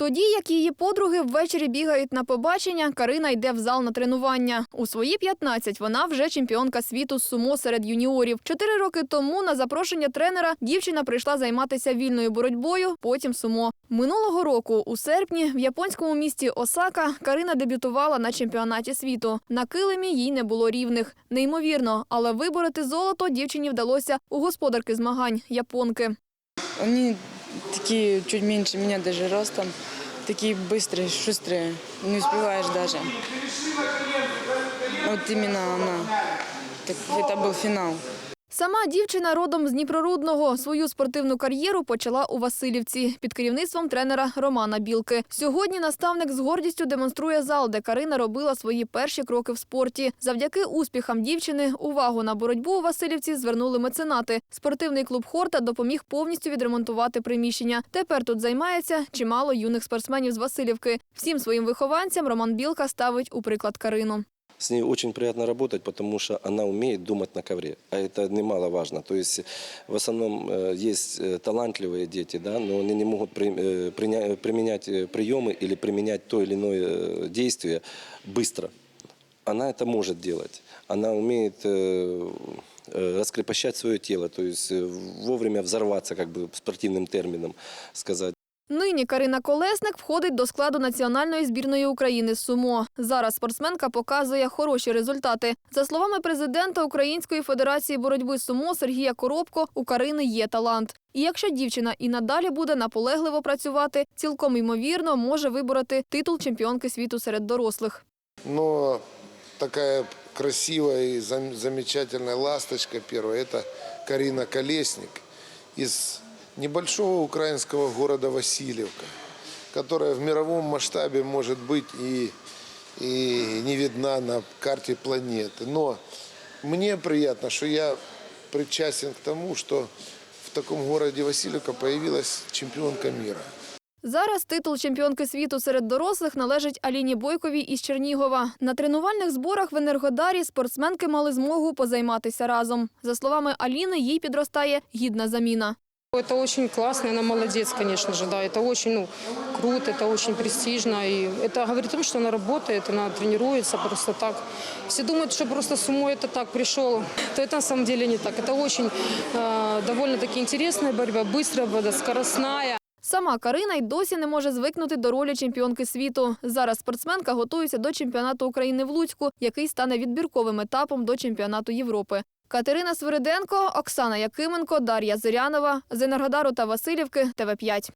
Тоді, як її подруги ввечері бігають на побачення, Карина йде в зал на тренування. У свої 15 вона вже чемпіонка світу з сумо серед юніорів. Чотири роки тому на запрошення тренера дівчина прийшла займатися вільною боротьбою, потім сумо. Минулого року, у серпні, в японському місті Осака Карина дебютувала на чемпіонаті світу. На килимі їй не було рівних. Неймовірно, але вибороти золото дівчині вдалося у господарки змагань японки. Они такие чуть меньше меня даже ростом, такие быстрые, шустрые, не успеваешь даже. Вот именно она. Так, это был финал. Сама дівчина родом з Дніпрорудного. Свою спортивну кар'єру почала у Васильівці під керівництвом тренера Романа Білки. Сьогодні наставник з гордістю демонструє зал, де Карина робила свої перші кроки в спорті. Завдяки успіхам дівчини увагу на боротьбу у Васильівці звернули меценати. Спортивний клуб Хорта допоміг повністю відремонтувати приміщення. Тепер тут займається чимало юних спортсменів з Васильівки. Всім своїм вихованцям Роман Білка ставить у приклад Карину С ней очень приятно работать, потому что она умеет думать на ковре, а это немаловажно. То есть в основном э, есть э, талантливые дети, да, но они не могут при- э, приня- применять э, приемы или применять то или иное э, действие быстро. Она это может делать. Она умеет э, э, раскрепощать свое тело, то есть э, вовремя взорваться, как бы спортивным термином сказать. Нині Карина Колесник входить до складу національної збірної України сумо. Зараз спортсменка показує хороші результати. За словами президента Української федерації боротьби сумо Сергія Коробко, у Карини є талант. І якщо дівчина і надалі буде наполегливо працювати, цілком ймовірно може вибороти титул чемпіонки світу серед дорослих. Но такая красивая и зам- замечательная ласточка первая – это Карина Колесник из небольшого украинского города Васильевка, которая в мировом масштабе может быть и, и не видна на карте планеты. Но мне приятно, что я причастен к тому, что в таком городе Васильевка появилась чемпионка мира. Зараз титул чемпіонки світу серед дорослих належить Аліні Бойковій із Чернігова. На тренувальних зборах в Енергодарі спортсменки мали змогу позайматися разом. За словами Аліни, їй підростає гідна заміна. Это очень классно, она молодец, конечно же, да. Это очень ну, круто, это очень престижно. И это говорит о том, что она работает, она тренируется просто так. Все думают, что просто с умой это так пришел. То это на самом деле не так. Это очень э, довольно-таки интересная борьба, быстрая борьба, скоростная. Сама Карина й досі не може звикнути до ролі чемпіонки світу. Зараз спортсменка готується до чемпіонату України в Луцьку, який стане відбірковим етапом до чемпіонату Європи. Катерина Свириденко, Оксана Якименко, Дар'я Зирянова з Енергодару та Васильівки, ТВ5.